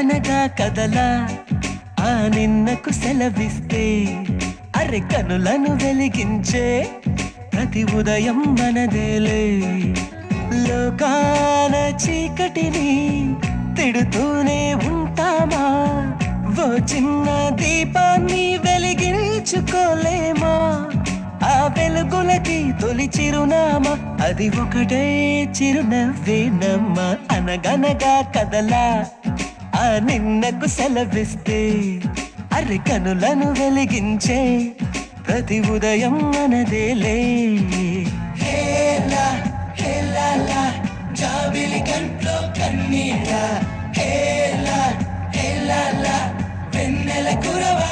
అనగా కదలా ఆ నిన్నకు సెలవిస్తే అరె కనులను వెలిగించే ప్రతి ఉదయం మనదేలే. లోకాన చీకటిని తిడుతూనే ఉంటామా? ఓ చిన్న దీపాన్ని వెలిగించుకోలేమా? ఆ వెలుగులకి తొలి చిరునామా అది ఒకటే చిరునవ్వేనమ్మా అనగనగా కదలా ఆ నిన్నకు సెలవిస్తే అరి కనులను వెలిగించే ప్రతి ఉదయం మనదేలే హేలా జాబిలి కంట్లో కన్నీళ్ళ. హేలా వెన్నెల కురవా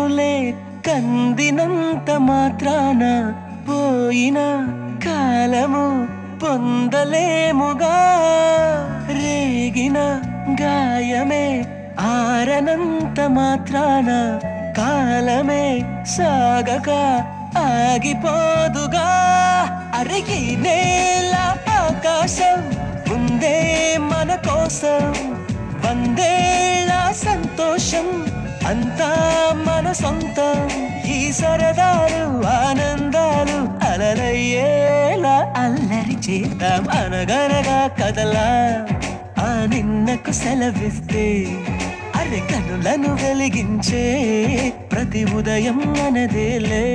కన్నులే కందినంత మాత్రాన పోయిన కాలము పొందలేముగా. రేగిన గాయమే ఆరనంత మాత్రాన కాలమే సాగక ఆగిపోదుగా. అరిగి నేల ఆకాశం ఉందే మన కోసం వందేళ్ళ సంతోషం అంతా మన సొంతం. ఈ సరదాలు ఆనందాలు అలరయ్యేలా అల్లరి చేద్దాం అనగనగా కదలా. ఆ నిన్నకు సెలవిస్తే అరె కనులను వెలిగించే ప్రతి ఉదయం మనదేలే.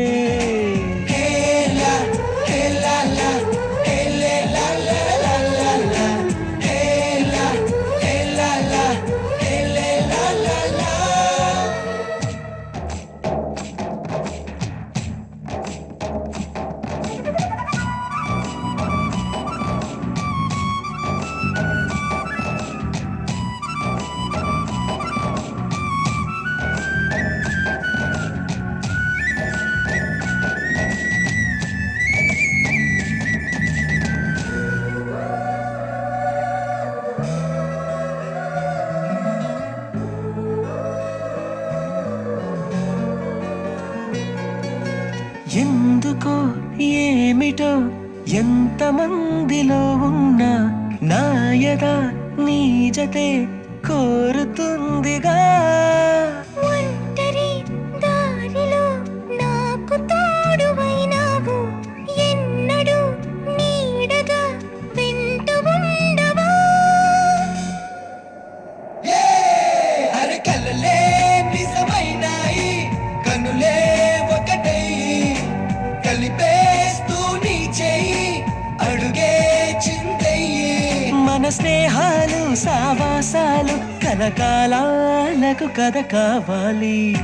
ఎంతమందిలో ఉన్న నాయద నీజతే కోరుతుందిగా. స్నేహాలు సావాసాలు కథ కావాలి.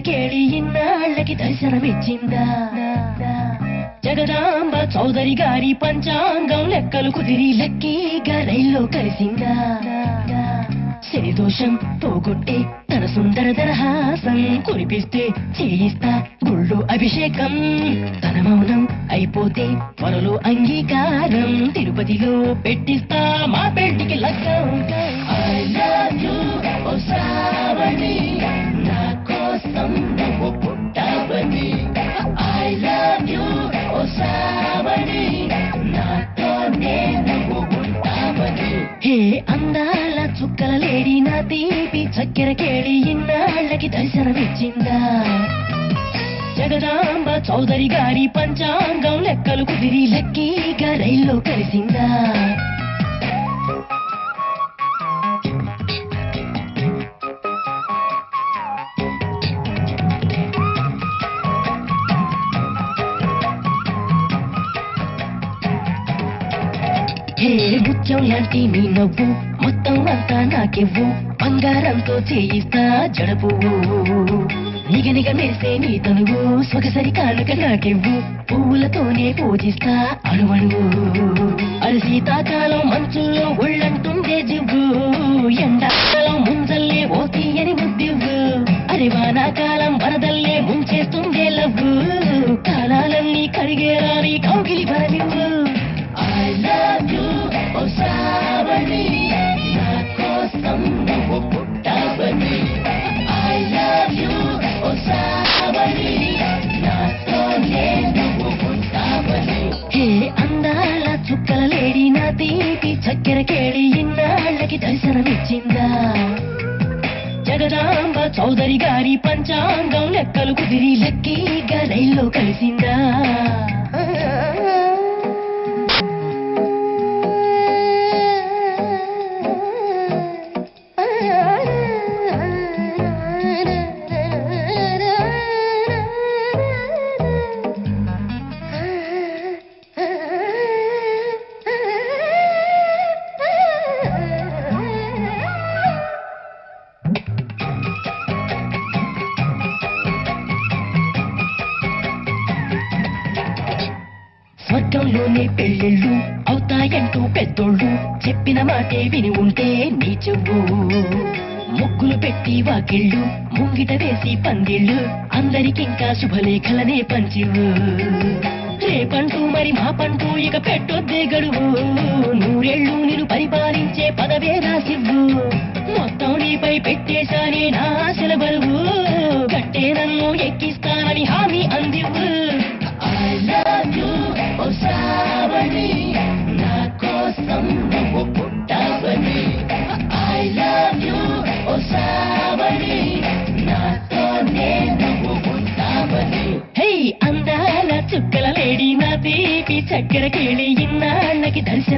కేళి ఇన్నాళ్ళకి దర్శనమిచ్చిందా జగదాంబ చౌదరి గారి పంచాంగం లెక్కలు కుదిరి లక్కీగా రైల్లో కలిసిందా శని దోషం పోగొట్టే తన సుందర దరహాసం కురిపిస్తే చేయిస్తా గుళ్ళు అభిషేకం తన మౌనం అయిపోతే త్వరలో అంగీకారం తిరుపతిలో పెట్టిస్తా మా పెళ్ళికి లగ్గం ఇన్నాళ్ళకి జగదాంబ చౌదరి గారి పంచాంగం లెక్కలు కుదిరి లక్కీగా రైల్లో కలిసిందా? హే గుచ్చం లాంటి నీ నవ్వు మొత్తం అంతా నాకివ్వు. బంగారంతో చేయిస్తా జడపు. నిగనిగ మేసే నీ తనువు సొగసరి కానుక నాకెవ్వు. పువ్వులతోనే పూజిస్తా అణువణువు. అది శీతాకాలం మంచుల్లో ఒళ్ళంటుండే జివ్వు. ఎండాకాలం ముంజల్లే ఓ తీయని ముద్దివ్వు. అరి వానాకాలం వరదల్లే ముంచేస్తుండే లవ్వు. కాలాలన్నీ కడిగేరా నీ కౌగిలి వరమివ్వు I love you, oh Shravani, తీపి కేళి ఇన్నాళ్ళకి దర్శనమిచ్చిందా? జగదాంబ చౌదరి గారి పంచాంగం లెక్కలు కుదిరి లక్కీగా రైల్లో కలిసిందా? చెప్పిన విని ఉంటే నీ చెవు ముగ్గులు పెట్టి వాకిళ్ళు ముంగిట వేసి పందిళ్ళు. అందరికింకా శుభలేఖలనే పంచివు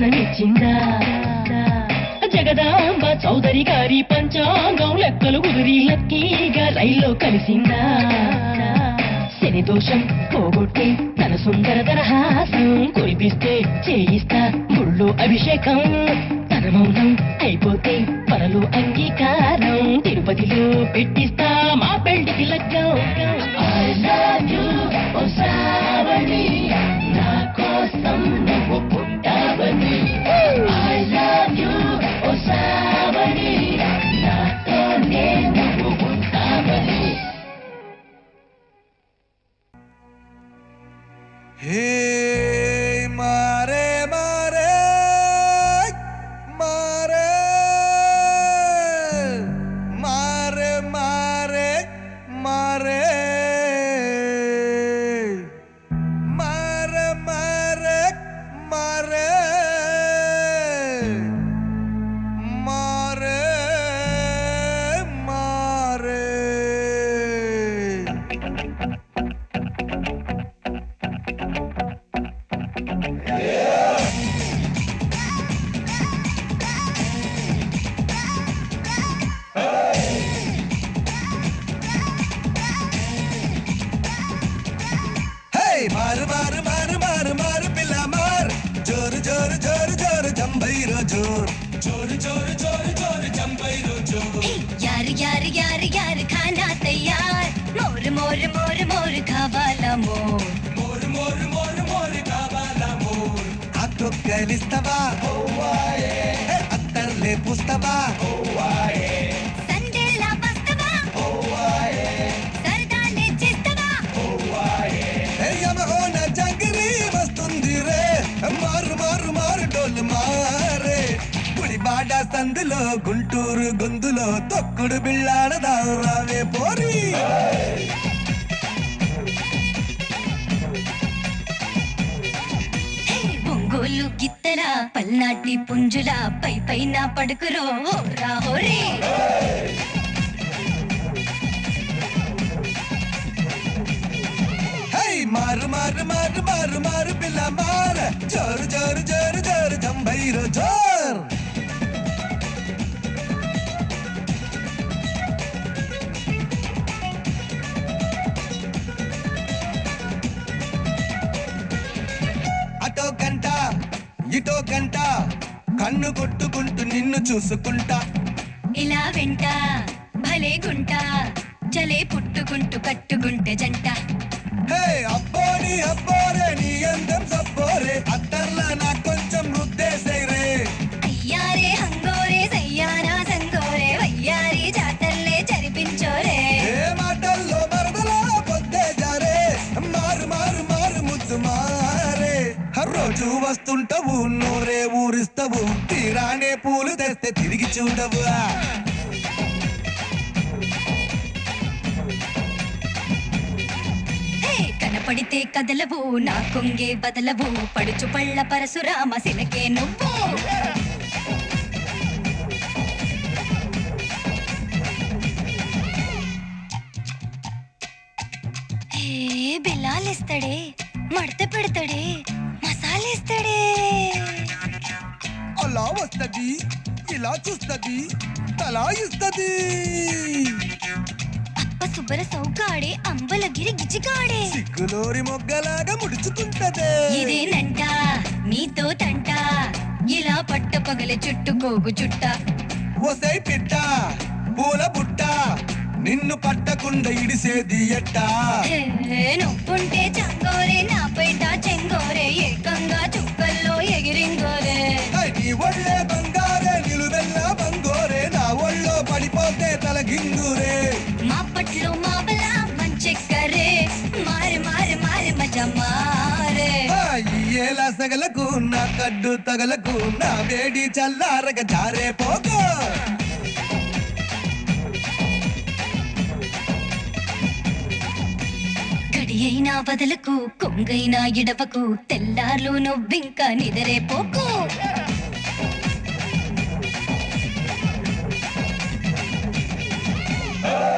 ఇన్నాళ్ళకి జగదాంబ చౌదరి గారి పంచాంగం లెక్కలు కుదిరి లక్కీగా రైల్లో కలిసిందా? శని దోషం పోగొట్టి తన సుందర దరహాసం కురిపిస్తే చేయిస్తా గుళ్ళు అభిషేకం. తన మౌనం అయిపోతే పరలు అంగీకారం. తిరుపతిలో పెట్టి Hey. ज़ोर ज़ोर ज़ोर जंभैरो ज़ोर ज़ोर ज़ोर ज़ोर ज़ोर जंभैरो ज़ोर यार यार यार यार खाना तैयार। मोर मोर मोर मोर खावाला मोर। मोर मोर मोर मोर खावाला मोर। हाथों कैलिस्तवा ओ वाए अंतर ले पुस्तवा। ओ గుడిబాడ సందులో గుంటూరు గొంతులో తొక్కుడు బిళ్ళాడదా రావే పోరి హే, ఒంగోలు గిత్తర పల్నాటి పుంజుల పై పైన పడుకురో హోరా హోరే హే మారు మారు మారు మారు మారు పిల్ల మార జోరు జోరు జోరు జోరు జంబైరో జోర్ ఇటో గంట కన్ను కొట్టుకుంటూ నిన్ను చూసుకుంటా. ఇలా వెంట భలే గుంట చలే పుట్టుకుంటూ కట్టుకుంటే జంట. హే అబ్బోని అబ్బోరే నీ అందం సబ్బోరే అత్తర్లా నాకు కొంచెం ఊరిస్తావు తీరానే పూలు తెస్తే తిరిగి చూడవు. కనపడితే కదలవు నా కొంగే బదలవు పడుచు పళ్ళ పరశురామ సినకే నువ్వు. హే మడత పెడతాడే మసాలేస్తాడే. అలా వస్తది ఇలా చూస్తది తలా ఇస్తది. అప్ప సుబ్బర సౌకాడే అంబలగిరి గిజిగాడే సిగ్గులోరి మొగ్గలాగా ముడుచుకుంటదే. ఇదేనంట నీతో తంట ఇలా పట్ట పగల చుట్టుకోగు చుట్ట. ఒసై పిట్ట పూల బుట్ట నిన్ను పట్టకుండా ఇడిసేది ఎట్టా? నొప్పుంటే నా కడ్డు తగలకు నా వేడి చల్లారగ జారే పోగో. గడి అయినా బదలకు కొంగైనా ఇడవకు తెల్లార్లు నువ్వింకా నిదరే పోకు.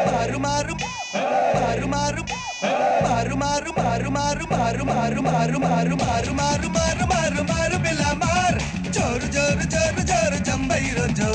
మారు మారు మారు మారు. మారు మారు మారు మారు మారు మారు మారు మారు మారు మారు మారు మారు మారు పిల్ల మార్ జోరు జోరు జోరు జోరు జంబైరో జోరు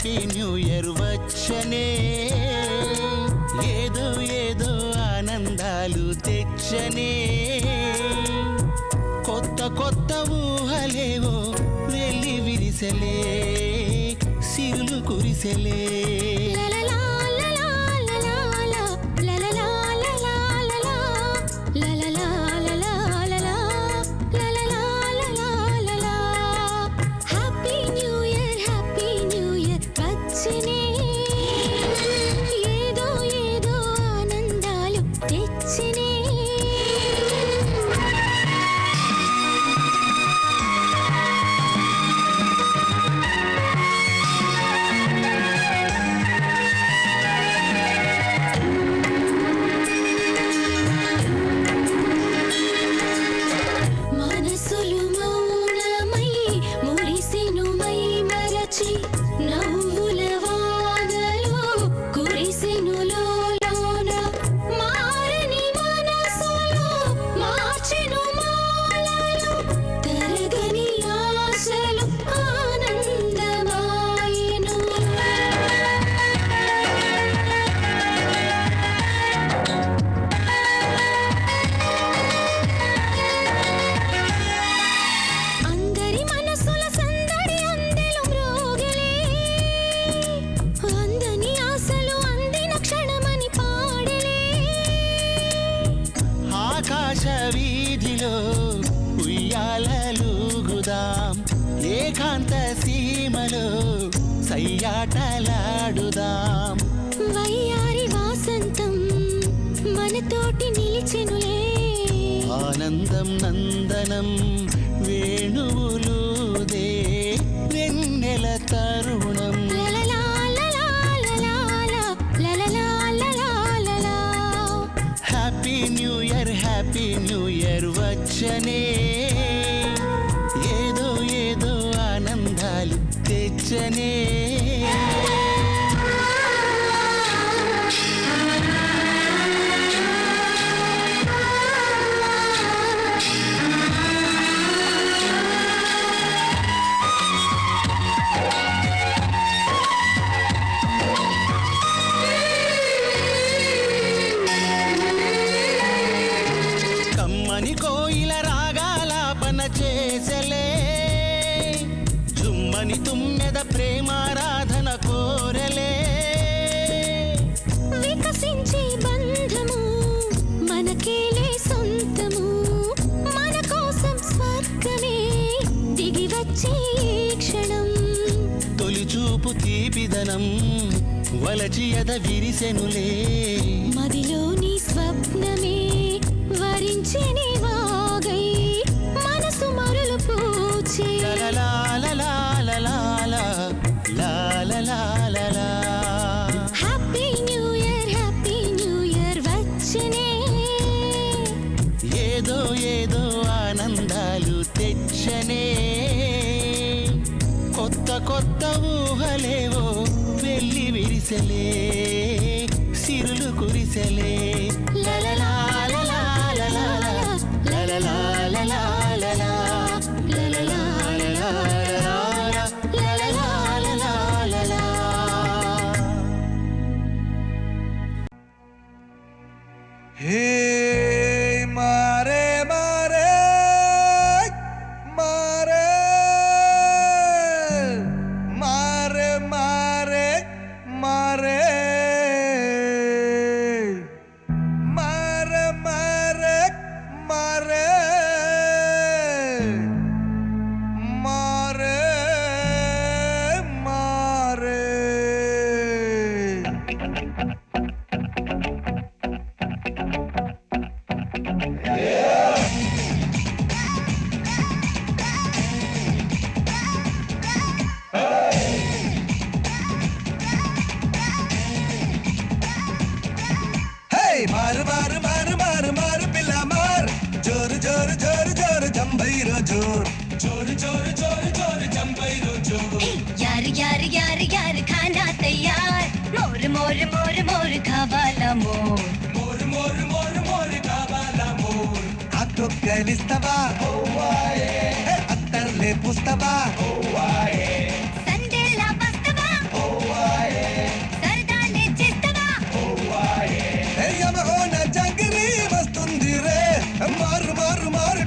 హ్యాపీ న్యూ ఇయర్ వచ్చనే. ఏదో ఏదో ఆనందాలు తెచ్చనే. కొత్త కొత్త ఊహలేవో వెళ్ళి విరిసలే సిరులు కురిసెలే. సీమలో సయ్యాటలాడుదాం. వయ్యారి వాసంతం మనతోటి నిలిచెనులే. ఆనందం నందనం కమ్మని కోయిల రాగాలాపన చేసలే. జుమ్మని తుమ్మెద ప్రేమారాధన కోరలే. వికసించే బంధము మనకేలే సొంతము. మన కోసం స్వర్గమే దిగి వచ్చే ఈ క్షణం. తొలి చూపు తీపిదనం వలచి ఎద విరిసెనులే. మదిలోని స్వప్నమే వరించని పూచే happy new year happy new year వచ్చనే ఏదో ఏదో ఆనందాలు తెచ్చనే. కొత్త కొత్త ఊహలేవో వెళ్ళి విరిసలే. సిరులు కురిసలే.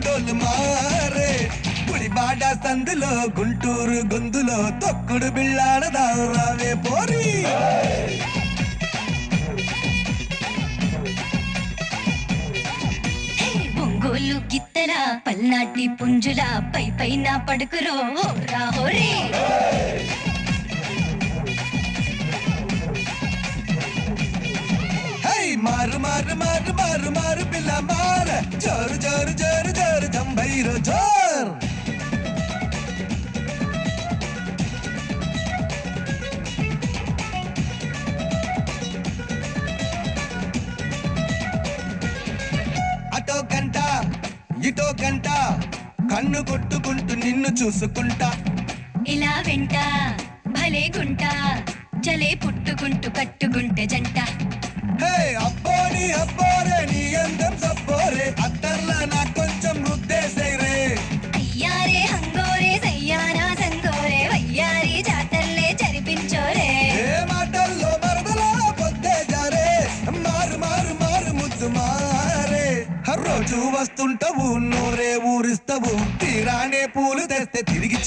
డోలు మారే. గుడిబాడ సందులో గుంటూరు గొంతులో తొక్కుడు బిళ్ళాడదా రావే పోరి புஞ்சரா பல்நாட்டி புஞ்சுடா பை பை நான் படுக்கிறோம் ஹோரா. ஹோரே மாறு மாறு மாறு மாறு மாறு பிள்ளை மாற. ஜோர் ஜோர் ஜோர் ஜோர் தம்பைரோ ஜோர். ఇటో గంట కన్ను కొట్టుకుంటూ నిన్ను చూసుకుంటా. ఇలా వెంట భలే గుంట చలే పుట్టుకుంటూ కట్టుకుంటే జంట. హే అబ్బోని అబ్బోరే నీ అందం సబ్బోరే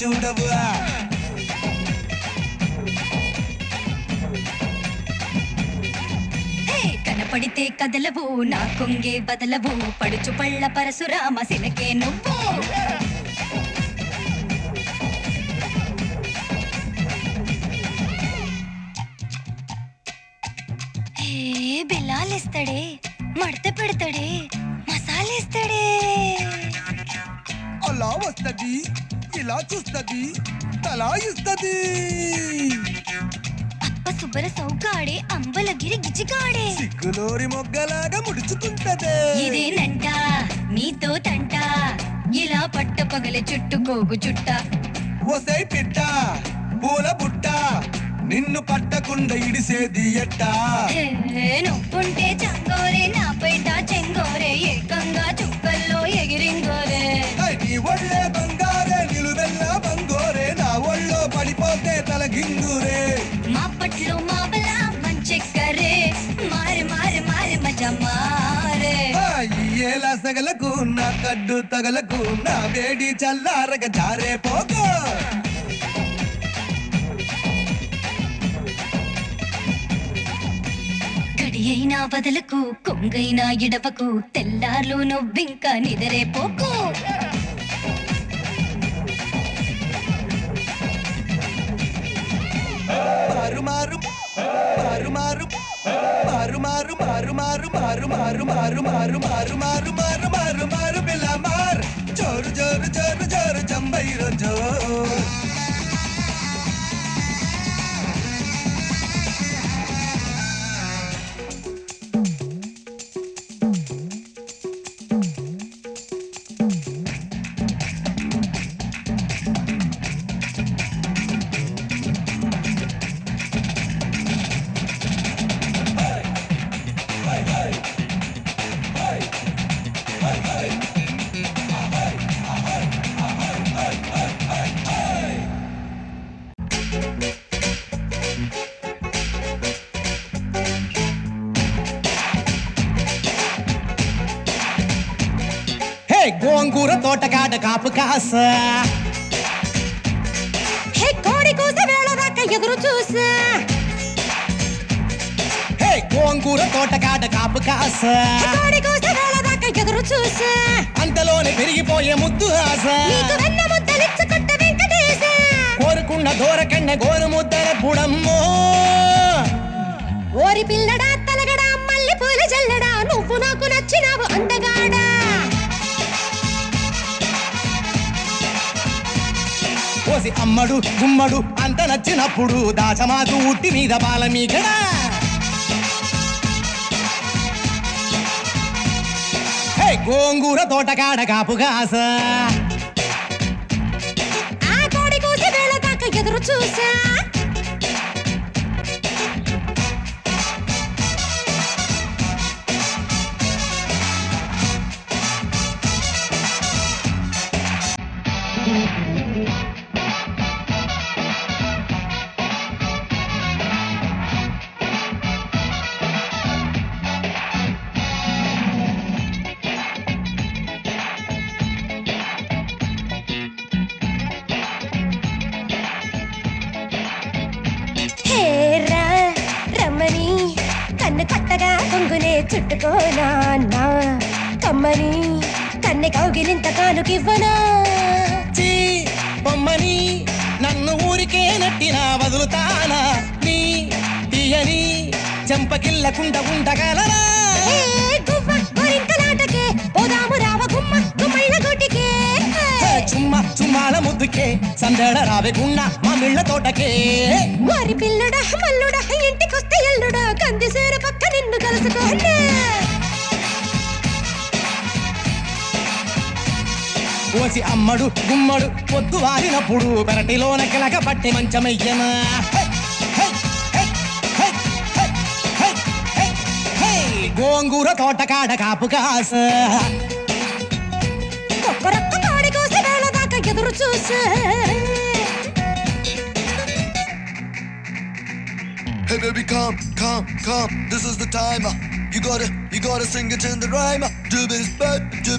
చూడవు కనపడితే కదలవు నా కొంగే బదలవు పడుచు పళ్ళ పరశురామ సినకే నువ్వు. బెల్లాలేస్తాడే మడత పెడతాడే మసాలేస్తాడే. అలా వస్తుంది. ఇలా చూస్తది? తలా ఇస్తది? అప్ప సుబ్బర సౌకాడే అంబలగిరి గిజిగాడే. సిగ్గులోరి మొగ్గలాగా ముడుచుకుంటదే. ఇదేనంట నీతో తంట. ఇలా పట్ట పగల చుట్టుకోగు చుట్ట. ఒసై పిట్ట పూల బుట్ట నిన్ను పట్టకుండా ఇడిసేది ఎట్టా? నొప్పుంటే చంగోరే నా పేట చెంగోరే ఏకంగా చుక్కల్లో ఎగిరింగోరే. నీ ఒళ్ళే బంగారే తలగింగురే మా పట్లు మా బల మంచెక్కరే మారి మారి మారి మజ మారే ఆ, ఈ ఏల సగలకు నా కడ్డు తగలకు నా వేడి చల్లారగ జారే పోకో. గడి అయినా బదలకు కొంగైనా ఇడవకు తెల్లార్లు నువ్వింకా నిదరే పోకు. మారు మారు మారు మారు మారు మారు మారు మారు మారు మారు మారు మారు మారు పిల్ల మార్ జోరు జోరు జోరు జోరు జంబైరో గోంగూర తోటకాడ కాపు కాస. హే కోడి కూస వేళ దాకా ఎదురు చూసా. హే గోంగూర తోటకాడ కాపు కాస. కోడి కూస వేళ దాకా ఎదురు చూసా. అంతలోనే పెరిగిపోయే ముద్దు ఆశ. నీకు వెన్న ముద్దలిచ్చుకుంట వెంకటేశ. కోరుకున్న దూరకండ గోరు ముద్దల పుడమ్మో ఓరి పిల్లడా తలగడా మల్లె పూల జల్లడా. నువ్వు నాకు నచ్చినావు కోసి అమ్మడు గుమ్మడు అంత నచ్చినప్పుడు దాచమాకు ఉట్టి మీద బాల మీగడా హే గోంగూర తోటకాడ కాపు కాసా కౌగిలింత కానుకివ్వనా బొమ్మని నన్ను ఊరికే నట్టినా వదులుతానా? నీ తీయని చెంపకిల్లకుండా హే, చుమ్మ చుమ్మాల ముద్దుకే. సందడ రావకుండా మా మిళ్ళ తోటకే. మరి పిల్లడా మల్లుడా ఇంటికొస్తే ఎల్లుడా. కందిసేర పక్క నిన్ను కలుసుకోండి కోసి అమ్మడు గుమ్మడు పొద్దు వారినప్పుడు పెరటిలోన కిలక పట్టి మంచమయ్యనా. గోంగూర తోటకాడ కాపు కాస ఒక్కరొక్క కోడి కోసి వేళ దాకా ఎదురు చూసా Hey baby, come, come, come. This is the time. You gotta, you gotta sing it in the rhyme. Do this, baby, do